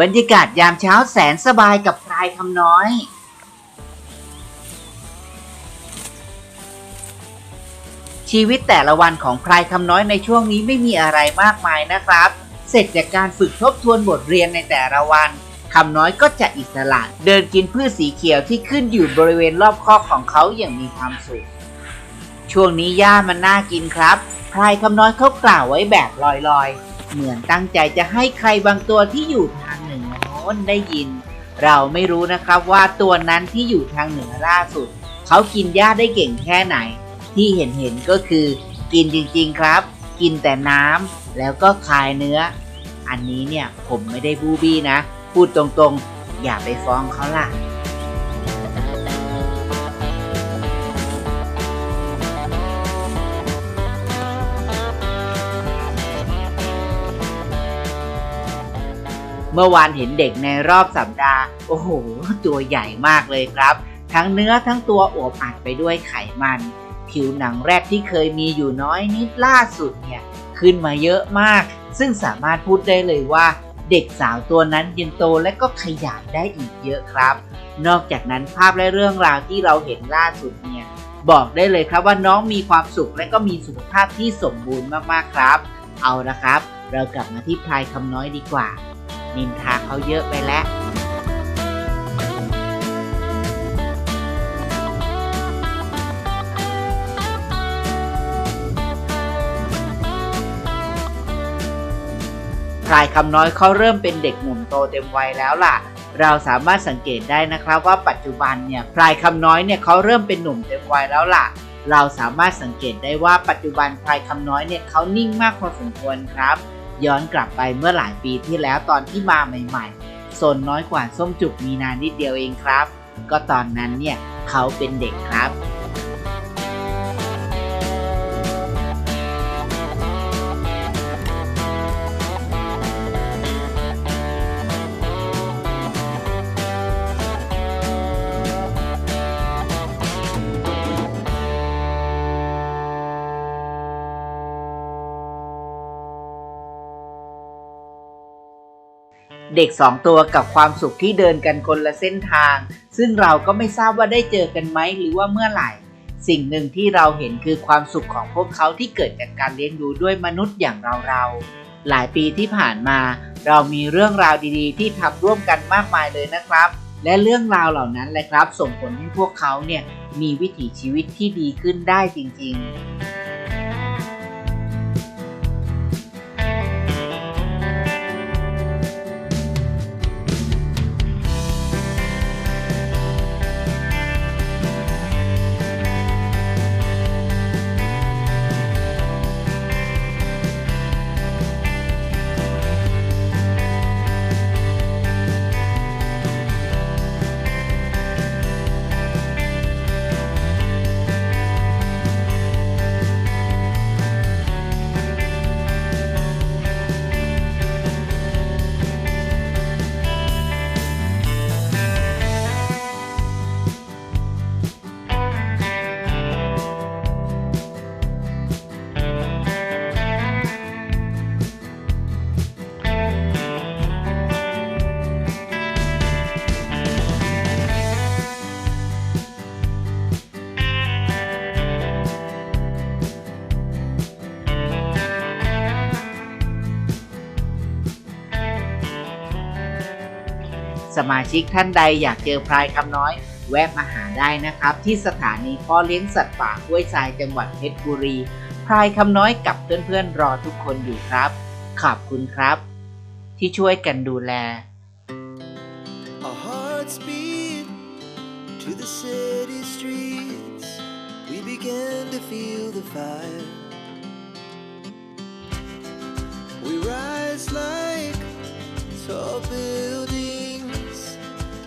บรรยากาศยามเช้าแสนสบายกับพลายคำน้อย ชีวิตแต่ละวันของพลายคำน้อยในช่วงนี้ไม่มีอะไรมากมายนะครับ เสร็จจากการฝึกทบทวนบทเรียนในแต่ละวันคำน้อยก็จะอิสระเดินกินพืชสีเขียวที่ขึ้นอยู่บริเวณรอบคอกของเขาอย่างมีความสุข ช่วงนี้หญ้ามันน่ากินครับพลายคำน้อยเขากล่าวไว้แบบลอยๆ เหมือนตั้งใจจะให้ใครบางตัวที่อยู่ท อ้นได้ยิน เราไม่รู้นะครับว่าตัวนั้นที่อยู่ทางเหนือล่าสุด เขากินหญ้าได้เก่งแค่ไหน ที่เห็นเห็นก็คือ กินจริงๆครับ กินแต่น้ำแล้วก็คายเนื้อ อันนี้เนี่ยผมไม่ได้บูบี้นะ พูดตรงๆ อย่าไปฟ้องเขาล่ะ เมื่อวานเห็นเด็กในรอบสัปดาห์ โอ้โห ตัวใหญ่มากเลยครับ ทั้งเนื้อทั้งตัวอวบอัดไปด้วยไขมัน ผิวหนังแรกที่เคยมีอยู่น้อยนิดล่าสุดเนี่ย ขึ้นมาเยอะมาก ซึ่งสามารถพูดได้เลยว่า เด็กสาวตัวนั้นยังโตและก็ขยับได้อีกเยอะครับ นอกจากนั้นภาพและเรื่องราวที่เราเห็นล่าสุดเนี่ยบอกได้เลยครับว่าน้องมีความสุขและก็มีสุขภาพที่สมบูรณ์มากๆครับ เอาละครับ เรากลับมาที่พลายคำน้อยดีกว่า นินทาเขาเยอะไปแล้วพลายคำน้อยเขาเริ่มเป็นเด็กหนุ่มโตเต็มวัยแล้วล่ะ เราสามารถสังเกตได้นะครับว่าปัจจุบันเนี่ยพลายคำน้อยเนี่ยเขาเริ่มเป็นหนุ่มเต็มวัยแล้วล่ะ เราสามารถสังเกตได้ว่าปัจจุบันพลายคำน้อยเนี่ยเขานิ่งมากพอสมควรครับ ย้อนกลับไปเมื่อหลายปีที่แล้วตอนที่มาใหม่ๆโซนน้อยกว่าส้มจุกมีนานนิดเดียวเองครับ ก็ตอนนั้นเนี่ยเขาเป็นเด็กครับ ด็กสองตัวกับความสุขที่เดินกันคนละเส้นทาง ซึ่งเราก็ไม่ทราบว่าได้เจอกันไหมหรือว่าเมื่อไหร่ สิ่งหนึ่งที่เราเห็นคือความสุขของพวกเขาที่เกิดจากการเลี้ยงดูด้วยมนุษย์อย่างเราๆหลายปีที่ผ่านมา เรามีเรื่องราวดีๆ ที่ทำร่วมกันมากมายเลยนะครับ และเรื่องราวเหล่านั้นแหละครับ ส่งผลให้พวกเขาเนี่ยมีวิถีชีวิตที่ดีขึ้นได้จริง ๆ สมาชิกท่านใดอยากเจอพลายคำน้อย แวะมาหาได้นะครับ ที่สถานีพ่อเลี้ยงสัตว์ป่าห้วยทรายจังหวัดเพชรบุรีพลายคำน้อยกับเพื่อนๆรอทุกคนอยู่ครับ ขอบคุณครับ ที่ช่วยกันดูแล Our hearts beat to the city streets. We began to feel the fire. We rise like tall